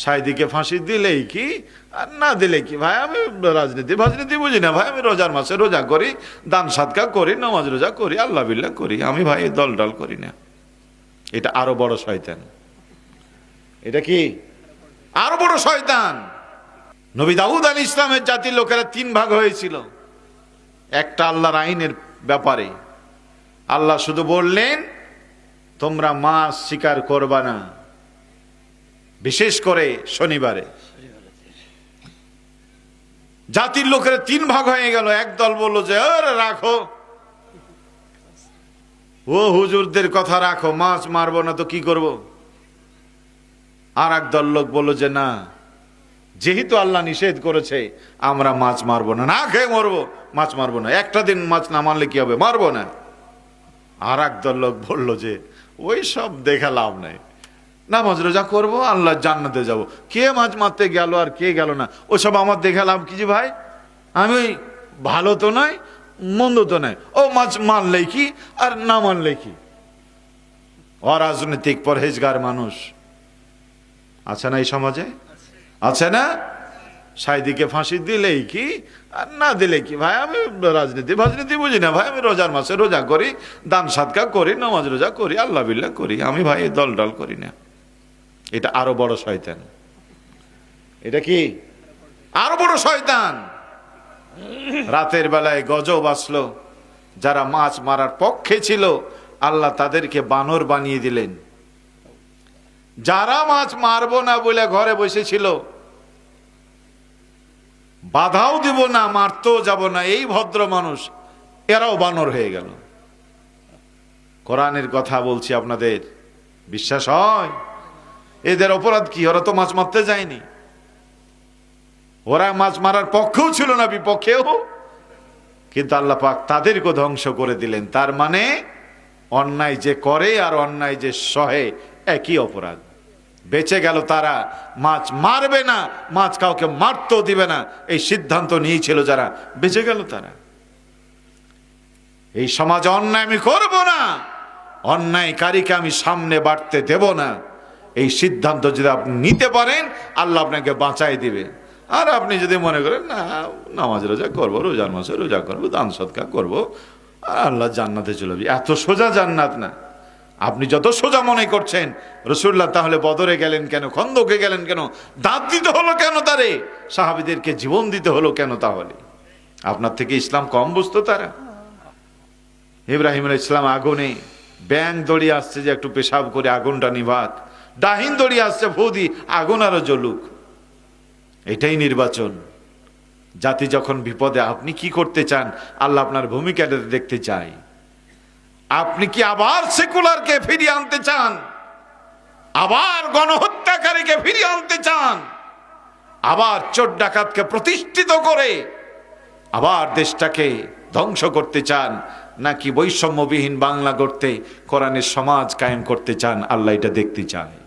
সাইদিকে ফাঁসি দিলেই কি? আর না দিলে কি? ভাই, আমি রাজনীতি ফাজনীতি বুঝি না। ভাই, আমি রোজার মাসে রোজা করি, দান সাদকা করি, নামাজ রোজা করি, আল্লাহ বিল্লাহ করি। আমি ভাই দল ডল করি না। এটা আরও বড় শয়তান। এটা কি? আরও বড় শয়তান। নবী দাউদ আলী ইসলামের জাতির লোকেরা তিন ভাগ হয়েছিল। একটা আল্লাহর আইনের ব্যাপারে। আল্লাহ শুধু বললেন, তোমরা মাছ শিকার করবা না। বিশেষ করে শনিবারে। জাতির লোকের তিন ভাগ হয়ে গেল। এক দল বলল যে রাখো। ও হুজুরদের কথা রাখো, মাছ মারবো না তো কি করব? আর এক দল লোক বলল যে, না, যেহেতু আল্লাহ নিষেধ করেছে, আমরা মাছ মারবো না। না খেয়ে মরবো, মাছ মারবো না। একটা দিন মাছ না মারলে কি হবে? মারবো না। আর এক দল লোক বলল যে, ওই সব দেখে লাভ নাই। নামাজ রোজা করব, আল্লাহ জান্নাতে যাব। কে মাছ মারতে গেল আর কে গেল না? ওসব আমার দেখে লাভ কি ভাই? আমি ভালো তো নয় মন্দ তো নয় ও মাছ মারলেই কি আর না মারলেই কি? অরাজনৈতিক পরহেজগার মানুষ। আছে না এই সমাজে? আছে না? সাইদিকে ফাঁসি দিলেই কি আর না দিলে কি? ভাই, আমি রাজনীতি ফাজনীতি বুঝি না। ভাই, আমি রোজার মাসে রোজা করি, দান সাদকা করি, নামাজ রোজা করি, আল্লাহ বিল্লাহ করি। আমি ভাই দল ডল করি না। এটা আরও বড় শয়তান। এটা কি? আরও বড় শয়তান। রাতের বেলায় গজব আসলো। যারা মাছ মারার পক্ষে ছিল, আল্লাহ তাদেরকে বানর বানিয়ে দিলেন। যারা মাছ মারবো না বলে ঘরে বসেছিল, বাধাও দিব না, মারতেও যাব না। এই ভদ্র মানুষ, এরাও বানর হয়ে গেল। কোরআনের কথা বলছি আপনাদের। বিশ্বাস হয়? এদের অপরাধ কি? ওরা তো মাছ মারতে যায়নি। ওরা মাছ মারার পক্ষেও ছিল না, বিপক্ষেও। কিন্তু আল্লাহ পাক তাদেরকে ধ্বংস করে দিলেন। তার মানে অন্যায় যে করে আর অন্যায় যে সহে, একই অপরাধ। বেঁচে গেল তারা। মাছ মারবে না, মাছ কাউকে মারতেও দিবে না। এই সিদ্ধান্ত নিয়েছিল যারা। বেঁচে গেল তারা। এই সমাজে অন্যায় আমি করব না। অন্যায়কারীকে আমি সামনে বাড়তে দেব না। এই সিদ্ধান্ত যদি আপনি নিতে পারেন, আল্লাহ আপনাকে বাঁচাই দিবে। আর আপনি যদি মনে করেন, না, নামাজ রোজা করব, রোজার মাসে রোজা করব, দান সৎকার করব, আর আল্লাহ জান্নাতে চলে যাবে। এত সোজা জান্নাত না। আপনি যত সোজা মনে করছেন, রসুল্লাহ তাহলে বদরে গেলেন কেন, খন্দকে গেলেন কেন, দাঁত দিতে হলো কেন তারে? সাহাবিদেরকে জীবন দিতে হলো কেন তাহলে? আপনার থেকে ইসলাম কম বুঝতো তারা। ইব্রাহিম ইসলাম আগুনে ব্যাং দড়িয়ে আসছে যে একটু পেশাব করে আগুনটা নিভাক ডাহিন দড়িয়ে আসছে ভৌদি, আগুন আরও জ্বলুক। এটাই নির্বাচন। জাতি যখন বিপদে, আপনি কি করতে চান? আল্লাহ আপনার ভূমিকাটা দেখতে চাই আপনি কি আবার সেকুলারকে ফিরিয়ে আনতে চান? আবার গণহত্যাকারীকে ফিরিয়ে আনতে চান? আবার চোর ডাকাতকে প্রতিষ্ঠিত করে আবার দেশটাকে ধ্বংস করতে চান? নাকি বৈষম্যবিহীন বাংলা গড়তে, কোরআনের সমাজ কায়েম করতে চান? আল্লাহ এটা দেখতে চায়।